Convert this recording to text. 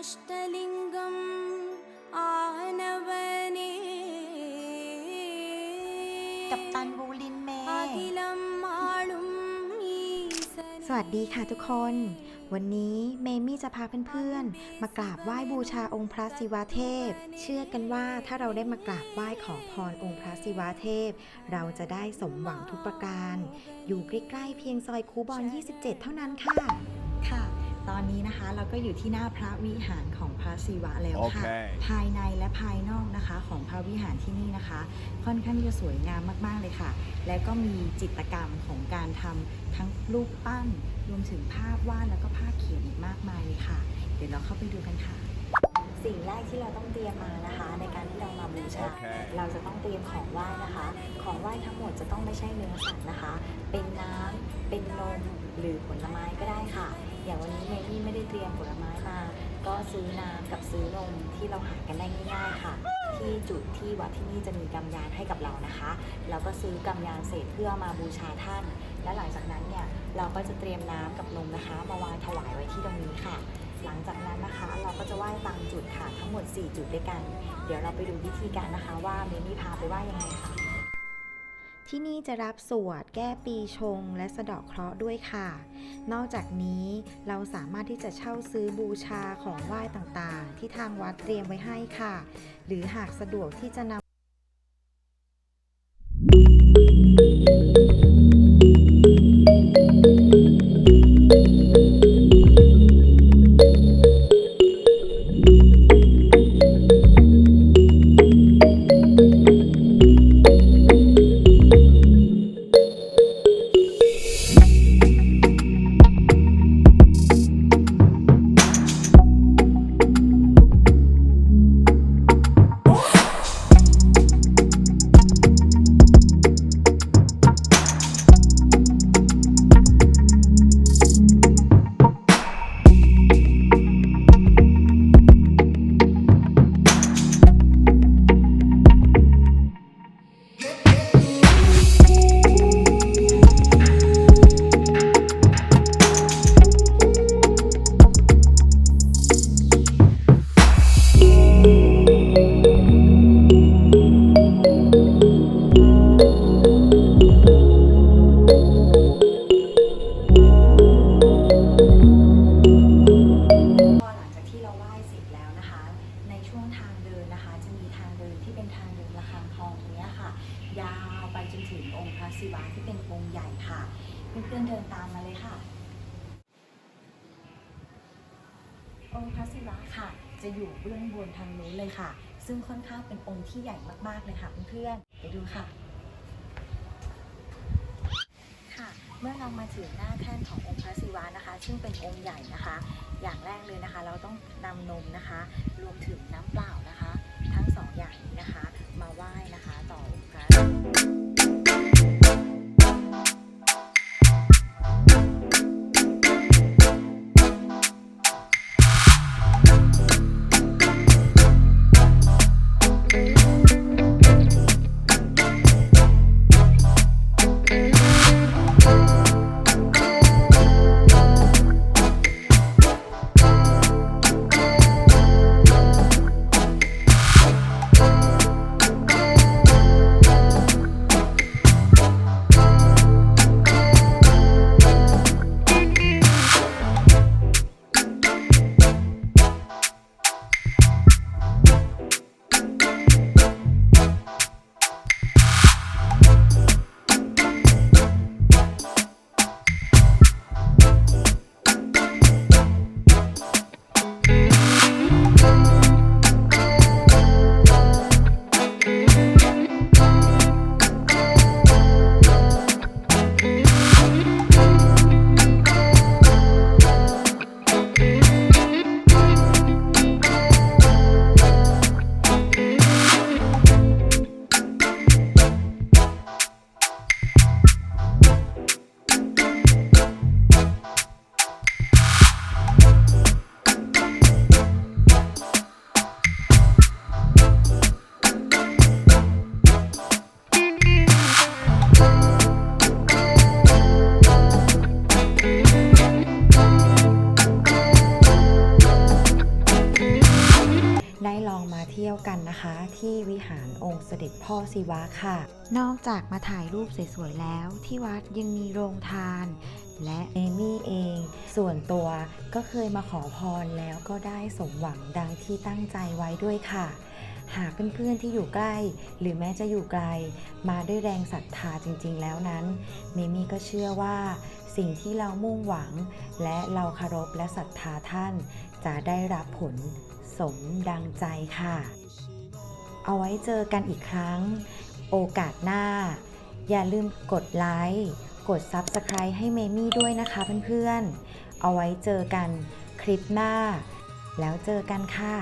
अष्टलिङ्गम् आहनवने กับตันบูลินเมย์ अखिलम् आळुम् ईसने สวัสดีค่ะทุกคน วันนี้เมมี่จะพาเพื่อนๆ มากราบไหว้บูชาองค์พระศิวะเทพ เชื่อกันว่าถ้าเราได้มากราบไหว้ขอพรองค์พระศิวะเทพ เราจะได้สมหวังทุกประการ อยู่ใกล้ๆเพียงซอยคูบอน 27 เท่านั้นค่ะ ค่ะ ตอนนี้นะคะเราก็อยู่ที่หน้าพระวิหารของพระศิวะแล้วค่ะโอเคภายในและภายนอกนะคะของพระวิหารที่นี่นะคะ ค่อนข้างที่จะสวยงามมาก ๆเลยค่ะ และก็มีจิตรกรรมของการทำทั้งรูปปั้นรวมถึงภาพวาดแล้วก็ภาพเขียนอีกมากมายเลยค่ะ เดี๋ยวเราเข้าไปดูกันค่ะ สิ่งแรกที่เราต้องเตรียมมานะคะ ในการที่เรามาบูชาโอเคเราจะต้องเตรียมของไหว้นะคะ ของไหว้ทั้งหมดจะต้องไม่ใช่เนื้อสัตว์นะคะ เป็นน้ำเป็นนม หรือผลไม้ก็ได้ค่ะ อย่างวันนี้เมมี่ไม่ได้เตรียมผลไม้มา ก็ซื้อน้ำกับซื้อนมที่เราหากันได้ง่ายๆค่ะ ที่จุดที่วัดที่นี่จะมีกำยานให้กับเรานะคะแล้วก็ซื้อกำยานเศษเพื่อมาบูชาท่าน และหลังจากนั้นเนี่ยเราก็จะเตรียมน้ำกับนมนะคะ มาวางถวายไว้ที่ตรงนี้ค่ะ หลังจากนั้นนะคะเราก็จะไหว้ตามจุดค่ะทั้งหมด 4 จุดด้วยกัน เดี๋ยวเราไปดูวิธีการนะคะว่าเมมี่พาไปไหว้ยังไงค่ะ ที่นี่จะรับสวด แก้ปีชง และสะดอกเคราะห์ด้วยค่ะ นอกจากนี้เราสามารถที่จะเช่าซื้อบูชาของไหว้ต่างๆ ที่ทางวัดเตรียมไว้ให้ค่ะ หรือหากสะดวกที่จะน ที่เป็นทางเดินระฆังทองตรงนี้ค่ะ ยาวไปจนถึงองค์พระศิวะที่เป็นองค์ใหญ่ค่ะ เพื่อนๆเดินตามมาเลยค่ะ องค์พระศิวะค่ะ จะอยู่เบื้องบนทางนู้นเลยค่ะ ซึ่งค่อนข้างเป็นองค์ที่ใหญ่มากๆเลยค่ะเพื่อนๆไปดูค่ะค่ะเมื่อเรามาถึงหน้าแท่นขององค์พระศิวะนะคะ ซึ่งเป็นองค์ใหญ่นะคะ อย่างแรกเลยนะคะ เราต้องนำนมนะคะ รวมถึงน้ำเปล่านะคะ ทั้งสองอย่างนี้นะคะ มาไหว้นะคะ ต่อองค์พระ ลองมาเที่ยวกันนะคะ ที่วิหารองค์เสด็จพ่อศิวะค่ะ นอกจากมาถ่ายรูปสวยๆแล้ว ที่วัดยังมีโรงทาน และเอมี่เอง ส่วนตัวก็เคยมาขอพรแล้วก็ได้สมหวังดังที่ตั้งใจไว้ด้วยค่ะ หากเพื่อนๆที่อยู่ใกล้ หรือแม้จะอยู่ไกล มาด้วยแรงศรัทธาจริงๆแล้วนั้น เมมี่ก็เชื่อว่าสิ่งที่เรามุ่งหวัง และเราคารพและศรัทธาท่านจะได้รับผล สมดังใจค่ะ เอาไว้เจอกันอีกครั้ง โอกาสหน้า อย่าลืมกดไลค์กด Subscribe ให้เมมี่ด้วยนะคะเพื่อนๆ เอาไว้เจอกันคลิปหน้า แล้วเจอกันค่ะ